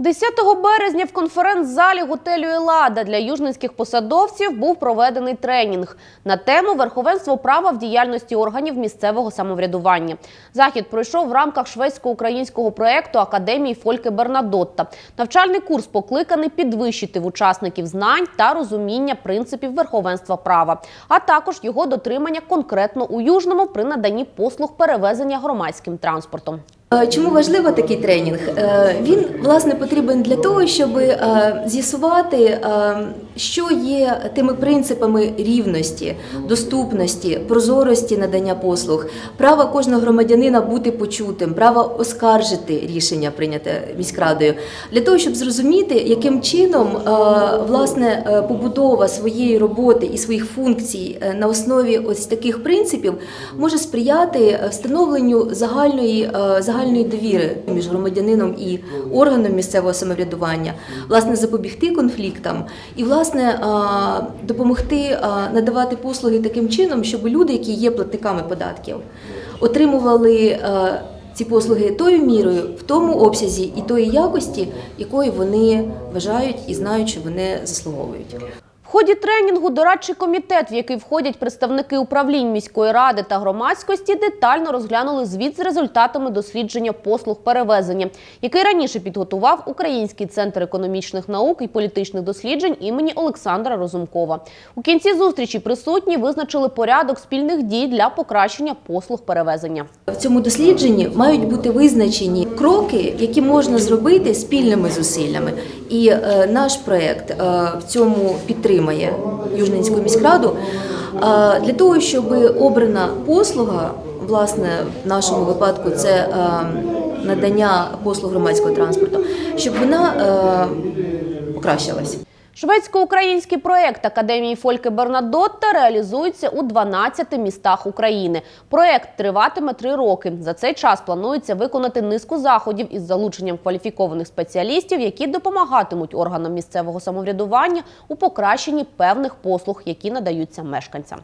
10 березня в конференц-залі готелю «Елада» для южненських посадовців був проведений тренінг на тему верховенство права в діяльності органів місцевого самоврядування. Захід пройшов в рамках шведсько-українського проєкту Академії Фольке Бернадотта. Навчальний курс покликаний підвищити в учасників знань та розуміння принципів верховенства права, а також його дотримання конкретно у Южному при наданні послуг перевезення громадським транспортом. Е, Чому важливо такий тренінг? Е, Він власне потрібен для того, щоб е, з'ясувати, що є тими принципами рівності, доступності, прозорості надання послуг, права кожного громадянина бути почутим, право оскаржити рішення прийняте міськрадою, для того, щоб зрозуміти, яким чином власне побудова своєї роботи і своїх функцій на основі ось таких принципів може сприяти встановленню загальної е, загальної довіри між громадянином і органом місцевого самоврядування, власне, запобігти конфліктам і власне допомогти надавати послуги таким чином, щоб люди, які є платниками податків, отримували. Ці послуги тою мірою, в тому обсязі і тої якості, якої вони вважають і знають, що вони заслуговують. В ході тренінгу дорадчий комітет, в який входять представники управлінь міської ради та громадськості, детально розглянули звіт з результатами дослідження послуг перевезення, який раніше підготував Український центр економічних наук і політичних досліджень імені Олександра Розумкова. У кінці зустрічі присутні визначили порядок спільних дій для покращення послуг перевезення. В цьому дослідженні мають бути визначені кроки, які можна зробити спільними зусиллями. І е, наш проєкт е, в цьому підтримає Южненську міськраду е, для того, щоб обрана послуга, власне, в нашому випадку це надання послуг громадського транспорту, щоб вона покращилась. Шведсько-український проект Академії Фольки Бернадотта реалізується у 12 містах України. Проект триватиме три роки. За цей час планується виконати низку заходів із залученням кваліфікованих спеціалістів, які допомагатимуть органам місцевого самоврядування у покращенні певних послуг, які надаються мешканцям.